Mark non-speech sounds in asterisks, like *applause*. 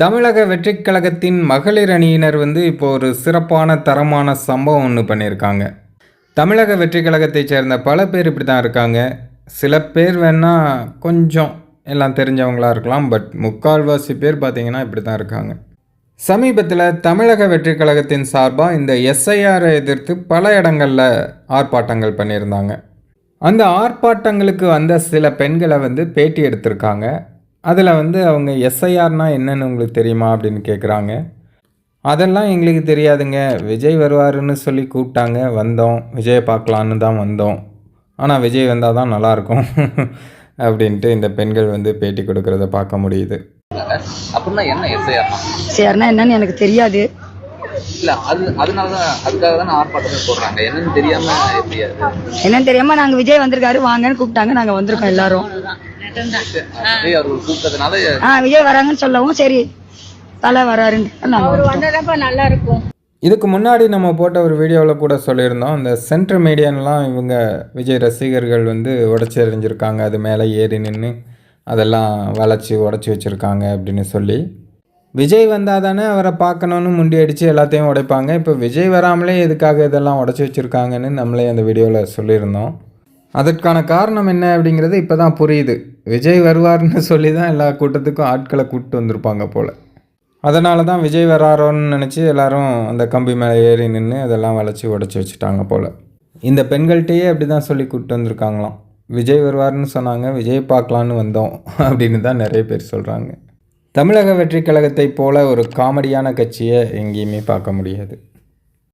தமிழக வெற்றிக் கழகத்தின் மகளிர் அணியினர் வந்து இப்போ ஒரு சிறப்பான தரமான சம்பவம் ஒன்று பண்ணியிருக்காங்க. தமிழக வெற்றிக் கழகத்தைச் சேர்ந்த பல பேர் இப்படி தான் இருக்காங்க. சில பேர் வேணால் கொஞ்சம் எல்லாம் தெரிஞ்சவங்களாக இருக்கலாம் பட் முக்கால்வாசி பேர் பார்த்திங்கன்னா இப்படி தான் இருக்காங்க. சமீபத்தில் தமிழக வெற்றிக் கழகத்தின் சார்பாக இந்த எஸ்ஐஆரை எதிர்த்து பல இடங்களில் ஆர்ப்பாட்டங்கள் பண்ணியிருந்தாங்க. அந்த ஆர்ப்பாட்டங்களுக்கு வந்த சில பெண்களை வந்து பேட்டி எடுத்திருக்காங்க. அதில் வந்து அவங்க எஸ்ஐஆர்னா என்னன்னு உங்களுக்கு தெரியுமா அப்படின்னு கேட்குறாங்க அதெல்லாம் எங்களுக்கு தெரியாதுங்க. விஜய் வருவாருன்னு சொல்லி கூப்பிட்டாங்க. வந்தோம். விஜயை பார்க்கலான்னு தான் வந்தோம். ஆனால் விஜய் வந்தால் தான் நல்லாயிருக்கும். *laughs* அப்படின்ட்டு இந்த பெண்கள் வந்து பேட்டி கொடுக்கறத பார்க்க முடியுது. அப்படின்னா என்ன எஸ்ஐஆர் சரினா என்னன்னு எனக்கு தெரியாது. இல்ல அது அதனால தான் அதுக்காக தான் ஆர்ப்பாட்டமே போடுறாங்க. என்னன்னு தெரியாம எப்படி அது? என்னன்னு தெரியாம நாங்க விஜய் வந்திருக்காரு. வாங்கன்னு கூப்பிட்டாங்க. நாங்க வந்திருக்கோம் எல்லாரும். விஜய் அவர்கள் கூப்பிட்டதுனால ஆ விஜய் வராங்கன்னு சொல்லவும் சரி தலை வராருன்னு வந்துட்டோம். வந்ததப்ப நல்லா இருக்கும். இதுக்கு முன்னாடி நம்ம போட்ட ஒரு வீடியோவில் கூட சொல்லியிருந்தோம் இந்த சென்ட்ரல் மீடியன்லாம் இவங்க விஜய் ரசிகர்கள் வந்து உடச்சி எறிஞ்சிருக்காங்க அது மேலே ஏறி நின்று அதெல்லாம் வளைச்சி உடச்சி வச்சுருக்காங்க அப்படின்னு சொல்லி. விஜய் வந்தால் தானே அவரை பார்க்கணுன்னு முண்டி அடித்து எல்லாத்தையும் உடைப்பாங்க. இப்போ விஜய் வராமலே எதுக்காக இதெல்லாம் உடச்சி வச்சுருக்காங்கன்னு நம்மளே அந்த வீடியோவில் சொல்லியிருந்தோம். அதற்கான காரணம் என்ன அப்படிங்கிறது இப்போ தான் புரியுது. விஜய் வருவார்னு சொல்லி தான் எல்லா கூட்டத்துக்கும் ஆட்களை கூப்பிட்டு வந்திருப்பாங்க போல். அதனால தான் விஜய் வராரோன்னு நினச்சி எல்லோரும் அந்த கம்பி மேலே ஏறி நின்று அதெல்லாம் வளைச்சி உடச்சி வச்சுட்டாங்க போல். இந்த பெண்கள்கிட்டயே அப்படி தான் சொல்லி கூப்பிட்டு வந்திருக்காங்களாம். விஜய் வருவார்னு சொன்னாங்க விஜய் பார்க்கலான்னு வந்தோம் அப்படின்னு தான் நிறைய பேர் சொல்கிறாங்க தமிழக வெற்றி கழகத்தைப் போல ஒரு காமெடியான கட்சியை எங்கேயுமே பார்க்க முடியாது.